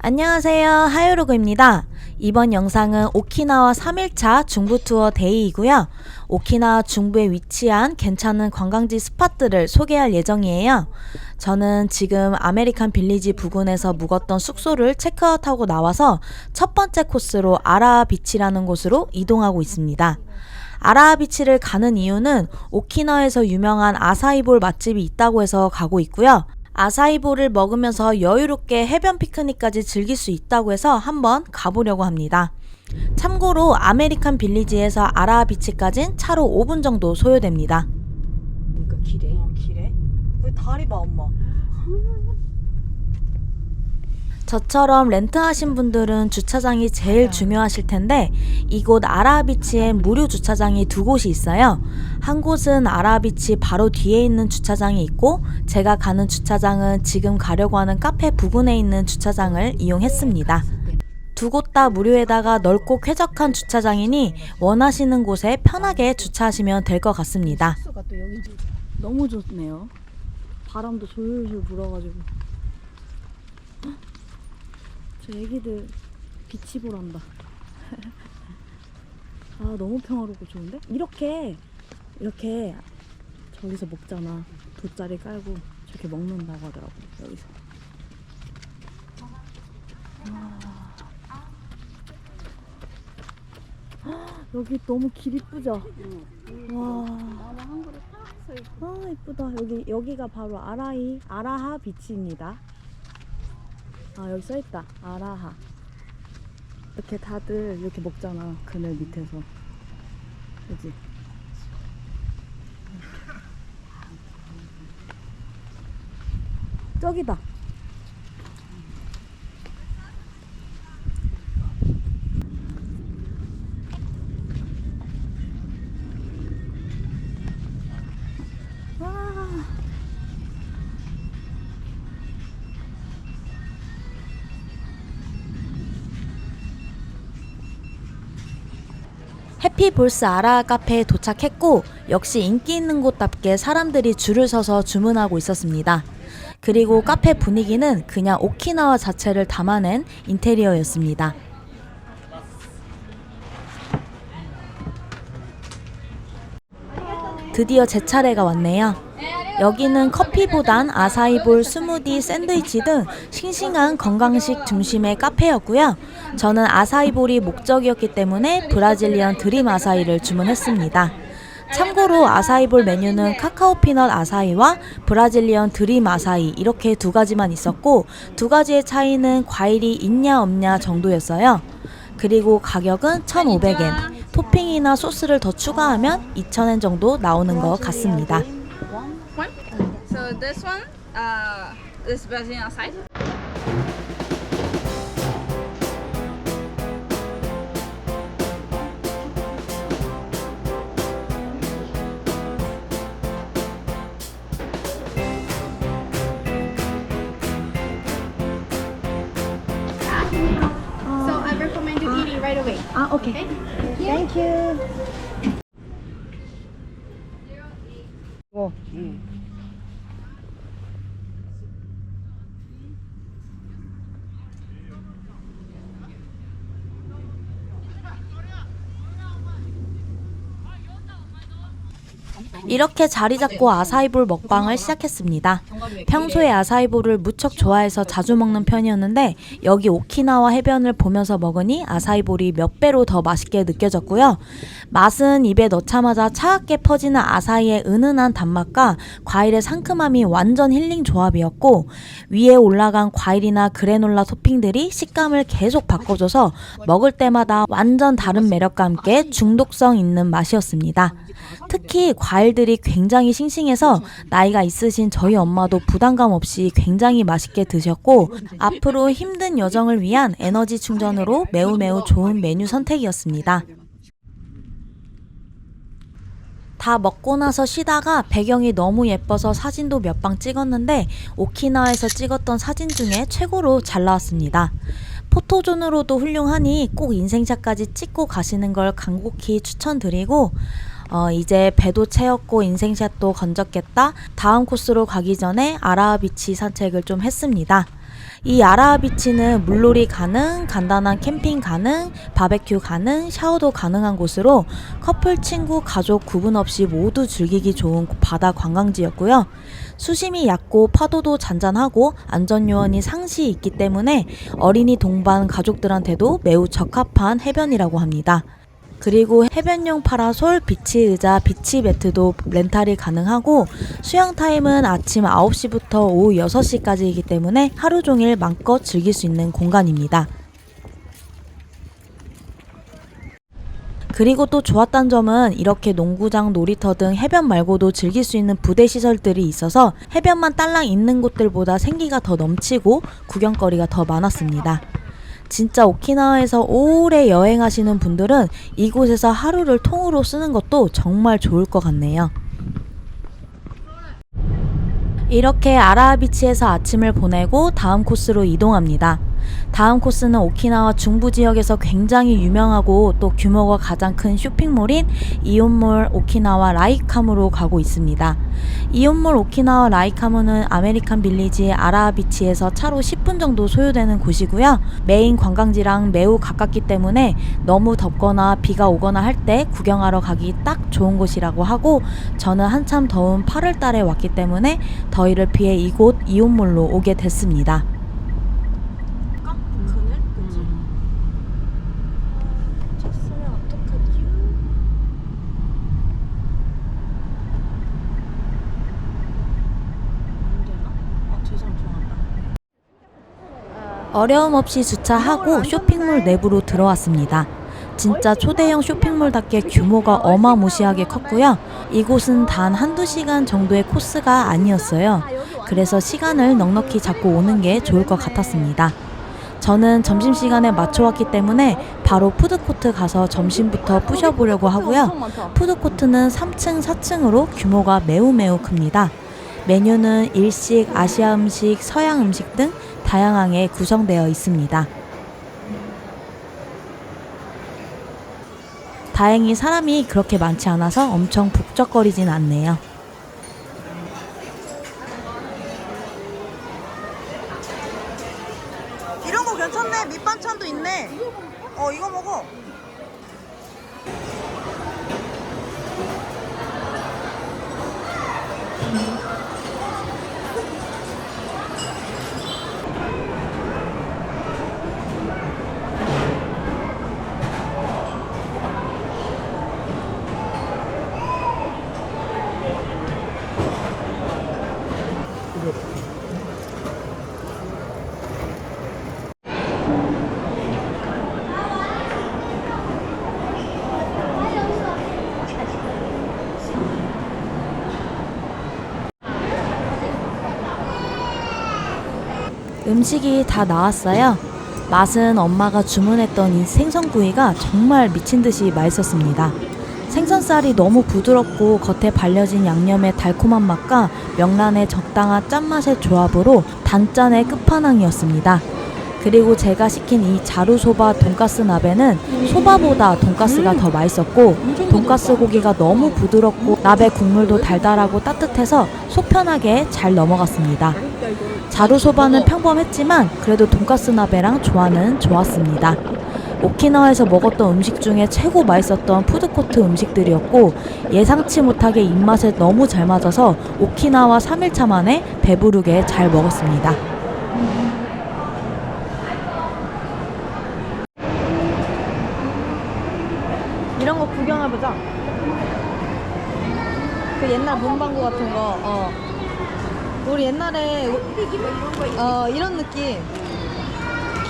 안녕하세요. 하요로그입니다. 이번 영상은 오키나와 3일차 중부 투어 데이이고요. 오키나와 중부에 위치한 괜찮은 관광지 스팟들을 소개할 예정이에요. 저는 지금 아메리칸 빌리지 부근에서 묵었던 숙소를 체크아웃하고 나와서 첫 번째 코스로 아라하 비치라는 곳으로 이동하고 있습니다. 아라하 비치를 가는 이유는 오키나와에서 유명한 아사이볼 맛집이 있다고 해서 가고 있고요. 아사이볼을 먹으면서 여유롭게 해변 피크닉까지 즐길 수 있다고 해서 한번 가보려고 합니다. 참고로 아메리칸 빌리지에서 아라하 비치까진 차로 5분 정도 소요됩니다. 그러니까 길에. 어, 길에? 우리 다리 봐, 엄마. 저처럼 렌트하신 분들은 주차장이 제일 중요하실 텐데 이곳 아라비치엔 무료 주차장이 두 곳이 있어요. 한 곳은 아라비치 바로 뒤에 있는 주차장이 있고 제가 가는 주차장은 지금 가려고 하는 카페 부근에 있는 주차장을 이용했습니다. 두 곳 다 무료에다가 넓고 쾌적한 주차장이니 원하시는 곳에 편하게 주차하시면 될 것 같습니다. 너무 좋네요. 바람도 솔솔 불어가지고. 헉, 저 애기들 비치볼 한다. 아 너무 평화롭고 좋은데? 이렇게 이렇게 저기서 먹잖아. 돗자리 깔고 저렇게 먹는다고 하더라고 여기서. 아. 여기 너무 길 이쁘죠? 와. 아 이쁘다. 여기 여기가 바로 아라이 아라하 비치입니다. 아 여기 써 있다. 아라하. 이렇게 다들 이렇게 먹잖아. 그늘 밑에서. 그지? 저기다. 해피볼스 아라 카페에 도착했고 역시 인기 있는 곳답게 사람들이 줄을 서서 주문하고 있었습니다. 그리고 카페 분위기는 그냥 오키나와 자체를 담아낸 인테리어였습니다. 드디어 제 차례가 왔네요. 여기는 커피보단 아사이볼, 스무디, 샌드위치 등 싱싱한 건강식 중심의 카페였고요. 저는 아사이볼이 목적이었기 때문에 브라질리언 드림 아사이를 주문했습니다. 참고로 아사이볼 메뉴는 카카오 피넛 아사이와 브라질리언 드림 아사이 이렇게 두 가지만 있었고 두 가지의 차이는 과일이 있냐 없냐 정도였어요. 그리고 가격은 1,500엔. 토핑이나 소스를 더 추가하면 2,000엔 정도 나오는 것 같습니다. So this one uh, is Brazilian side. right away. Ah, ah, okay. okay. Thank you. Thank you. Oh. Mm. 이렇게 자리 잡고 아사이볼 먹방을 시작했습니다. 평소에 아사이볼을 무척 좋아해서 자주 먹는 편이었는데 여기 오키나와 해변을 보면서 먹으니 아사이볼이 몇 배로 더 맛있게 느껴졌고요. 맛은 입에 넣자마자 차갑게 퍼지는 아사이의 은은한 단맛과 과일의 상큼함이 완전 힐링 조합이었고 위에 올라간 과일이나 그래놀라 토핑들이 식감을 계속 바꿔줘서 먹을 때마다 완전 다른 매력과 함께 중독성 있는 맛이었습니다. 특히 과일 들이 굉장히 싱싱해서 나이가 있으신 저희 엄마도 부담감 없이 굉장히 맛있게 드셨고 앞으로 힘든 여정을 위한 에너지 충전으로 매우 매우 좋은 메뉴 선택이었습니다. 다 먹고 나서 쉬다가 배경이 너무 예뻐서 사진도 몇 방 찍었는데 오키나와에서 찍었던 사진 중에 최고로 잘 나왔습니다. 포토존으로도 훌륭하니 꼭 인생샷까지 찍고 가시는 걸 간곡히 추천드리고 어, 이제 배도 채웠고 인생샷도 건졌겠다. 다음 코스로 가기 전에 아라비치 산책을 좀 했습니다. 이 아라비치는 물놀이 가능, 간단한 캠핑 가능, 바베큐 가능, 샤워도 가능한 곳으로 커플, 친구, 가족 구분 없이 모두 즐기기 좋은 바다 관광지였고요. 수심이 얕고 파도도 잔잔하고 안전 요원이 상시 있기 때문에 어린이 동반 가족들한테도 매우 적합한 해변이라고 합니다. 그리고 해변용 파라솔, 비치 의자, 비치 매트도 렌탈이 가능하고 수영 타임은 아침 9시부터 오후 6시까지이기 때문에 하루 종일 마음껏 즐길 수 있는 공간입니다. 그리고 또 좋았던 점은 이렇게 농구장, 놀이터 등 해변 말고도 즐길 수 있는 부대 시설들이 있어서 해변만 딸랑 있는 곳들보다 생기가 더 넘치고 구경거리가 더 많았습니다. 진짜 오키나와에서 오래 여행하시는 분들은 이곳에서 하루를 통으로 쓰는 것도 정말 좋을 것 같네요. 이렇게 아라비치에서 아침을 보내고 다음 코스로 이동합니다. 다음 코스는 오키나와 중부 지역에서 굉장히 유명하고 또 규모가 가장 큰 쇼핑몰인 이온몰 오키나와 라이카무로 가고 있습니다. 이온몰 오키나와 라이카무는 아메리칸 빌리지 아라비치에서 차로 10분 정도 소요되는 곳이고요. 메인 관광지랑 매우 가깝기 때문에 너무 덥거나 비가 오거나 할 때 구경하러 가기 딱 좋은 곳이라고 하고 저는 한참 더운 8월 달에 왔기 때문에 더위를 피해 이곳 이온몰로 오게 됐습니다. 그늘? 그치? 쳤으면 어떡하지? 안 되나? 아, 죄송, 죄송합니다. 어려움 없이 주차하고 쇼핑몰 내부로 들어왔습니다. 진짜 초대형 쇼핑몰답게 규모가 어마무시하게 컸고요. 이곳은 단 한두 시간 정도의 코스가 아니었어요. 그래서 시간을 넉넉히 잡고 오는 게 좋을 것 같았습니다. 저는 점심시간에 맞춰왔기 때문에 바로 푸드코트 가서 점심부터 부셔보려고 하고요. 푸드코트는 3층, 4층으로 규모가 매우 매우 큽니다. 메뉴는 일식, 아시아 음식, 서양 음식 등 다양하게 구성되어 있습니다. 다행히 사람이 그렇게 많지 않아서 엄청 북적거리진 않네요. 이런 거 괜찮네. 밑반찬도 있네. 어, 이거 먹어. 음식이 다 나왔어요. 맛은 엄마가 주문했던 이 생선구이가 정말 미친 듯이 맛있었습니다. 생선살이 너무 부드럽고 겉에 발려진 양념의 달콤한 맛과 명란의 적당한 짠맛의 조합으로 단짠의 끝판왕이었습니다. 그리고 제가 시킨 이 자루소바 돈가스 나베는 소바보다 돈가스가 더 맛있었고 돈가스 고기가 너무 부드럽고 나베 국물도 달달하고 따뜻해서 속 편하게 잘 넘어갔습니다. 자루소바는 평범했지만 그래도 돈가스 나베랑 조화는 좋았습니다. 오키나와에서 먹었던 음식 중에 최고 맛있었던 푸드코트 음식들이었고 예상치 못하게 입맛에 너무 잘 맞아서 오키나와 3일차 만에 배부르게 잘 먹었습니다. 이런 거 구경해보자. 그 옛날 문방구 같은 거. 어. 우리 옛날에 우- 어 이런 느낌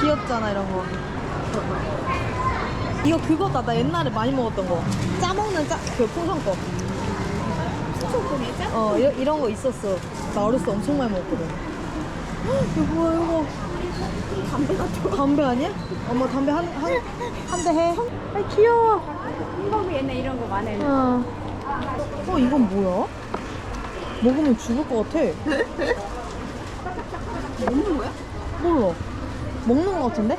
귀엽잖아 이런 거. 이거 그거다. 나 옛날에 많이 먹었던 거. 짜먹는 짜, 그 풍선 거. 어 이런, 이런 거 있었어. 나 어렸을 때 엄청 많이 먹었거든. 헉, 이거 뭐야 이거. 담배 같아. 담배 아니야? 엄마 담배 한 한 한 대 해. 아 귀여워. 한국에 옛날 이런 거 많아요. 어. 어, 이건 뭐야? 먹으면 죽을 것 같아. 먹는 거야? 몰라. 먹는 거 같은데?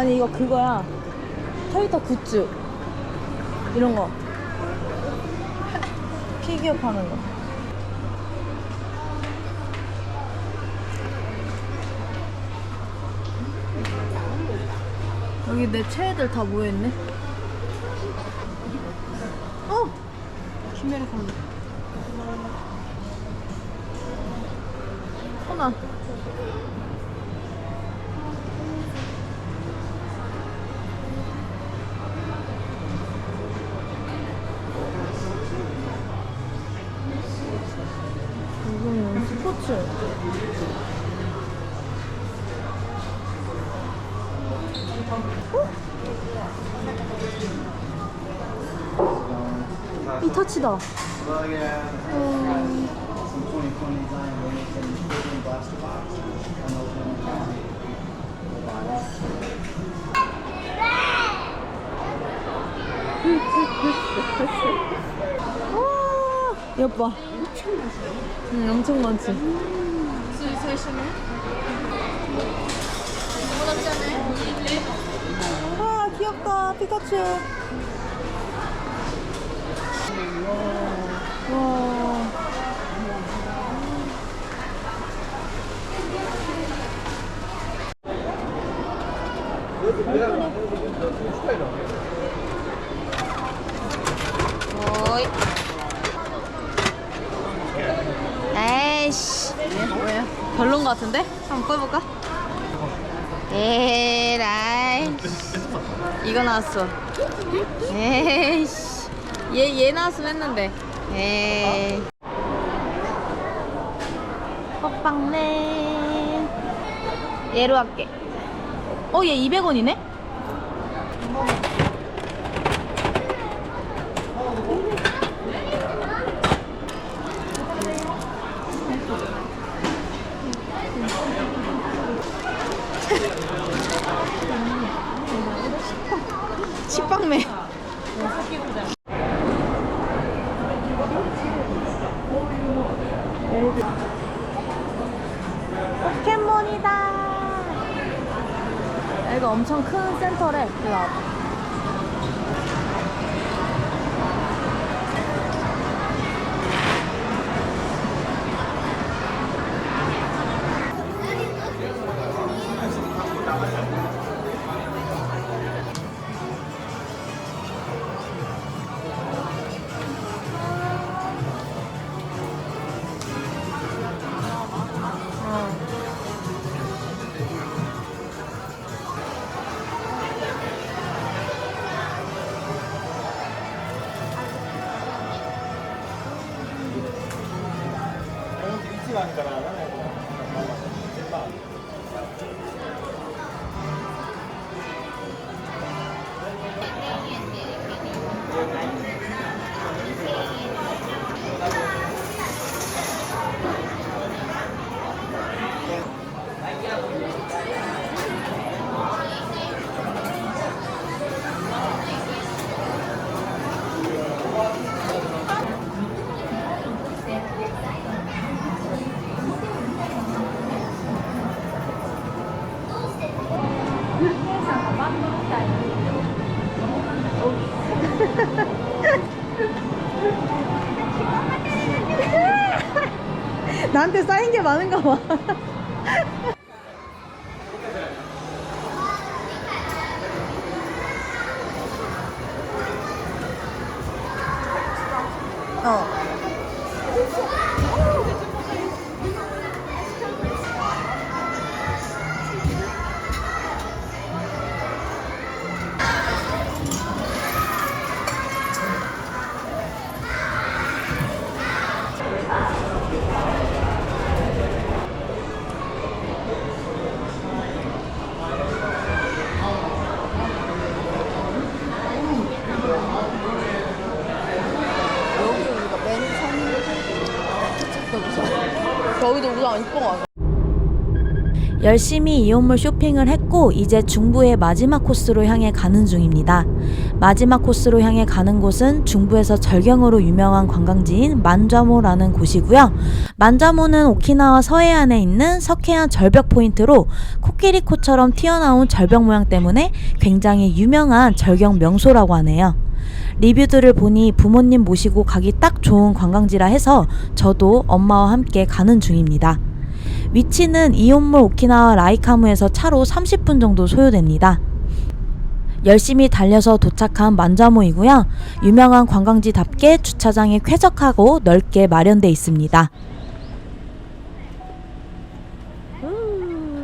아니 이거 그거야. 캐릭터 굿즈. 이런 거. 피규어 파는 거. 여기 내 최애들 다 모여있네? 어! 키메라 컬러 코난 will 와, 이것 봐. 응, 엄청 많지. 와, 귀엽다. 피카츄. 와. 어이. 에이씨. 왜요? 별론 것 같은데? 한번 꺼볼까? 에라이. 이거 나왔어. 에이씨. 얘, 얘 나왔으면 했는데. 에이. 호빵네. 얘로 할게. 어, 얘 200원이네? 식빵매. 포켓몬이다. 여기가 엄청 큰 센터래. 일로 와봐. 나한테 쌓인 게 많은가 봐. 여기도 우산 안거 같아. 열심히 이온몰 쇼핑을 했고 이제 중부의 마지막 코스로 향해 가는 중입니다. 마지막 코스로 향해 가는 곳은 중부에서 절경으로 유명한 관광지인 만자모라는 곳이고요. 만자모는 오키나와 서해안에 있는 석해안 절벽 포인트로 코끼리코처럼 튀어나온 절벽 모양 때문에 굉장히 유명한 절경 명소라고 하네요. 리뷰들을 보니 부모님 모시고 가기 딱 좋은 관광지라 해서 저도 엄마와 함께 가는 중입니다. 위치는 이온몰 오키나와 라이카무에서 차로 30분 정도 소요됩니다. 열심히 달려서 도착한 만자모이고요. 유명한 관광지답게 주차장이 쾌적하고 넓게 마련돼 있습니다.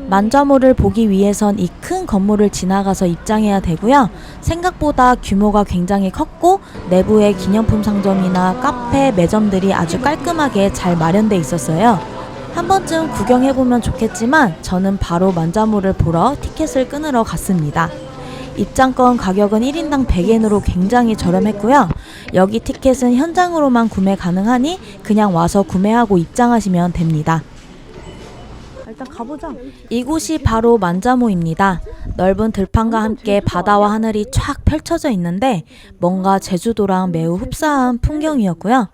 만자모를 보기 위해선 이 큰 건물을 지나가서 입장해야 되고요. 생각보다 규모가 굉장히 컸고 내부에 기념품 상점이나 카페, 매점들이 아주 깔끔하게 잘 마련돼 있었어요. 한 번쯤 구경해보면 좋겠지만 저는 바로 만자모를 보러 티켓을 끊으러 갔습니다. 입장권 가격은 1인당 100엔으로 굉장히 저렴했고요. 여기 티켓은 현장으로만 구매 가능하니 그냥 와서 구매하고 입장하시면 됩니다. 일단 가보자. 이곳이 바로 만자모입니다. 넓은 들판과 함께 바다와 하늘이 쫙 펼쳐져 있는데 뭔가 제주도랑 매우 흡사한 풍경이었고요.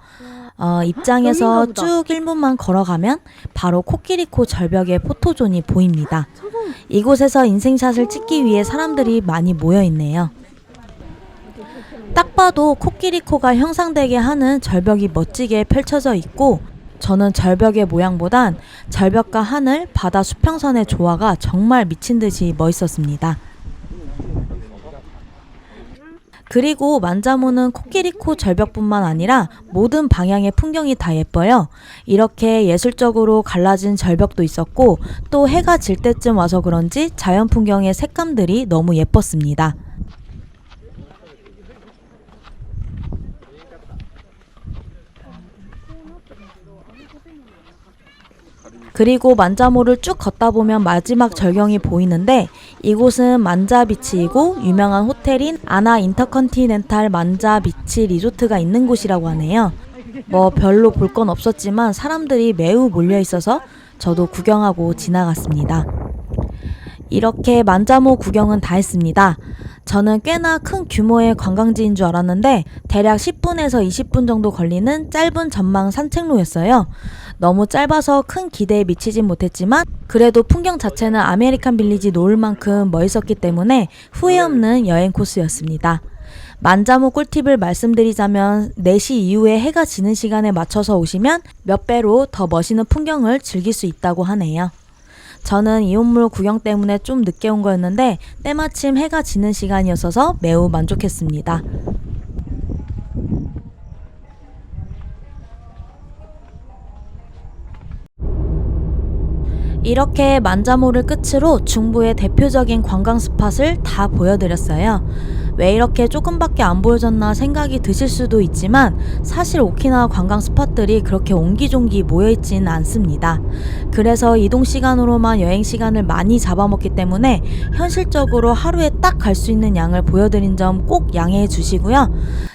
어, 입장에서. 쭉 1분만 걸어가면 바로 코끼리코 절벽의 포토존이 보입니다. 이곳에서 인생샷을 찍기 위해 사람들이 많이 모여 있네요. 딱 봐도 코끼리코가 형상되게 하는 절벽이 멋지게 펼쳐져 있고 저는 절벽의 모양보단 절벽과 하늘, 바다 수평선의 조화가 정말 미친 듯이 멋있었습니다. 그리고 만자모는 코끼리코 절벽뿐만 아니라 모든 방향의 풍경이 다 예뻐요. 이렇게 예술적으로 갈라진 절벽도 있었고 또 해가 질 때쯤 와서 그런지 자연 풍경의 색감들이 너무 예뻤습니다. 그리고 만자모를 쭉 걷다 보면 마지막 절경이 보이는데 이곳은 만자비치이고 유명한 호텔인 아나 인터컨티넨탈 만자비치 리조트가 있는 곳이라고 하네요. 뭐 별로 볼 건 없었지만 사람들이 매우 몰려 있어서 저도 구경하고 지나갔습니다. 이렇게 만자모 구경은 다 했습니다. 저는 꽤나 큰 규모의 관광지인 줄 알았는데 대략 10분에서 20분 정도 걸리는 짧은 전망 산책로였어요. 너무 짧아서 큰 기대에 미치진 못했지만 그래도 풍경 자체는 아메리칸 빌리지 노을 만큼 멋있었기 때문에 후회 없는 여행 코스였습니다. 만자모 꿀팁을 말씀드리자면 4시 이후에 해가 지는 시간에 맞춰서 오시면 몇 배로 더 멋있는 풍경을 즐길 수 있다고 하네요. 저는 이온물 구경 때문에 좀 늦게 온 거였는데 때마침 해가 지는 시간이었어서 매우 만족했습니다. 이렇게 만자모를 끝으로 중부의 대표적인 관광 스팟을 다 보여드렸어요. 왜 이렇게 조금밖에 안 보여줬나 생각이 드실 수도 있지만 사실 오키나와 관광 스팟들이 그렇게 옹기종기 모여있지는 않습니다. 그래서 이동 시간으로만 여행 시간을 많이 잡아먹기 때문에 현실적으로 하루에 딱 갈 수 있는 양을 보여드린 점 꼭 양해해 주시고요.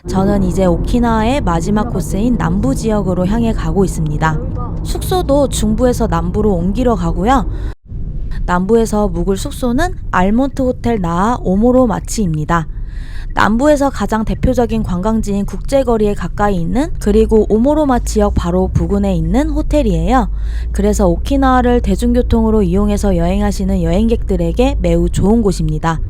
저는 이제 오키나와의 마지막 코스인 남부 지역으로 향해 가고 있습니다. 숙소도 중부에서 남부로 옮기러 가고요. 남부에서 묵을 숙소는 알몬트 호텔 나아 오모로 마치입니다. 남부에서 가장 대표적인 관광지인 국제거리에 가까이 있는 그리고 오모로마 지역 바로 부근에 있는 호텔이에요. 그래서 오키나와를 대중교통으로 이용해서 여행하시는 여행객들에게 매우 좋은 곳입니다.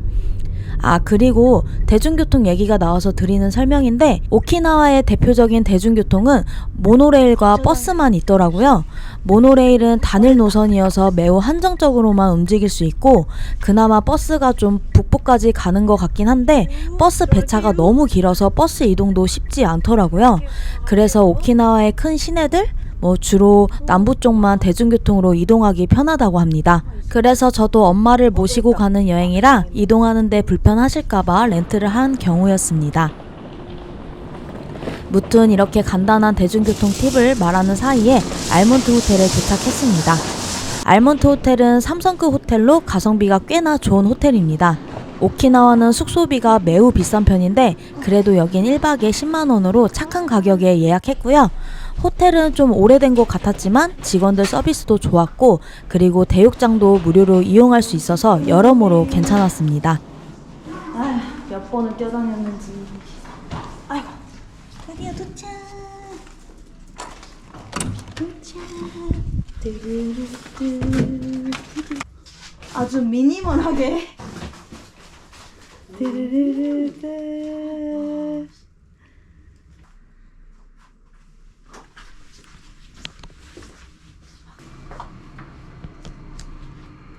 아, 그리고 대중교통 얘기가 나와서 드리는 설명인데, 오키나와의 대표적인 대중교통은 모노레일과 버스만 있더라고요. 모노레일은 단일 노선이어서 매우 한정적으로만 움직일 수 있고, 그나마 버스가 좀 북부까지 가는 것 같긴 한데, 버스 배차가 너무 길어서 버스 이동도 쉽지 않더라고요. 그래서 오키나와의 큰 시내들, 뭐 주로 남부 쪽만 대중교통으로 이동하기 편하다고 합니다. 그래서 저도 엄마를 모시고 가는 여행이라 이동하는데 불편하실까봐 렌트를 한 경우였습니다. 무튼 이렇게 간단한 대중교통 팁을 말하는 사이에 알몬트 호텔에 도착했습니다. 알몬트 호텔은 3성급 호텔로 가성비가 꽤나 좋은 호텔입니다. 오키나와는 숙소비가 매우 비싼 편인데 그래도 여긴 1박에 10만 원으로 착한 가격에 예약했고요. 호텔은 좀 오래된 것 같았지만 직원들 서비스도 좋았고 그리고 대욕장도 무료로 이용할 수 있어서 여러모로 괜찮았습니다. 몇 번을 뛰어다녔는지. 아이고, 드디어 도착. 도착. 드르르르. 아주 미니멀하게. 드르르르.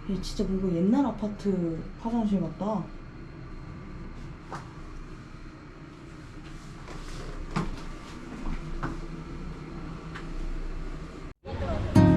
얘 진짜 뭔가 옛날 아파트 화장실 같다.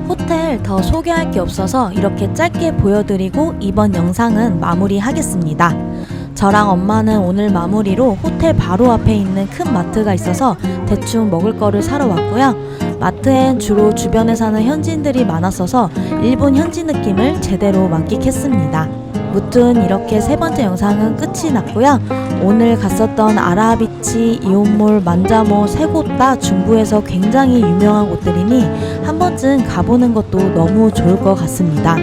호텔 더 소개할 게 없어서 이렇게 짧게 보여드리고 이번 영상은 마무리하겠습니다. 저랑 엄마는 오늘 마무리로 호텔 바로 앞에 있는 큰 마트가 있어서 대충 먹을 거를 사러 왔고요. 마트엔 주로 주변에 사는 현지인들이 많았어서 일본 현지 느낌을 제대로 만끽했습니다. 무튼 이렇게 세 번째 영상은 끝이 났고요. 오늘 갔었던 아라비치, 이온몰, 만자모 세 곳 다 중부에서 굉장히 유명한 곳들이니 한 번쯤 가보는 것도 너무 좋을 것 같습니다.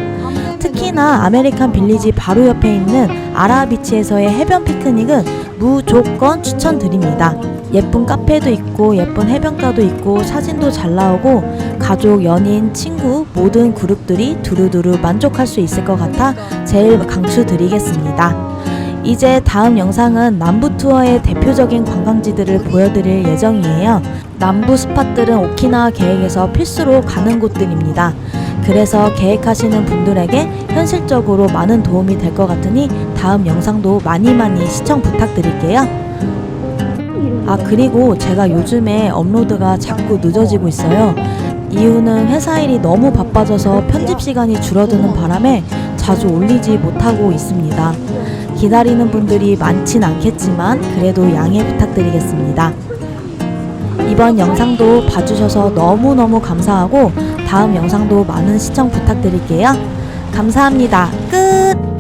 특히나 아메리칸 빌리지 바로 옆에 있는 아라비치에서의 해변 피크닉은 무조건 추천드립니다. 예쁜 카페도 있고 예쁜 해변가도 있고 사진도 잘 나오고 가족, 연인, 친구 모든 그룹들이 두루두루 만족할 수 있을 것 같아 제일 강추드리겠습니다. 이제 다음 영상은 남부 투어의 대표적인 관광지들을 보여드릴 예정이에요. 남부 스팟들은 오키나와 계획에서 필수로 가는 곳들입니다. 그래서 계획하시는 분들에게 현실적으로 많은 도움이 될 것 같으니 다음 영상도 많이 많이 시청 부탁드릴게요. 아, 그리고 제가 요즘에 업로드가 자꾸 늦어지고 있어요. 이유는 회사 일이 너무 바빠져서 편집 시간이 줄어드는 바람에 자주 올리지 못하고 있습니다. 기다리는 분들이 많진 않겠지만 그래도 양해 부탁드리겠습니다. 이번 영상도 봐주셔서 너무너무 감사하고 다음 영상도 많은 시청 부탁드릴게요. 감사합니다. 끝!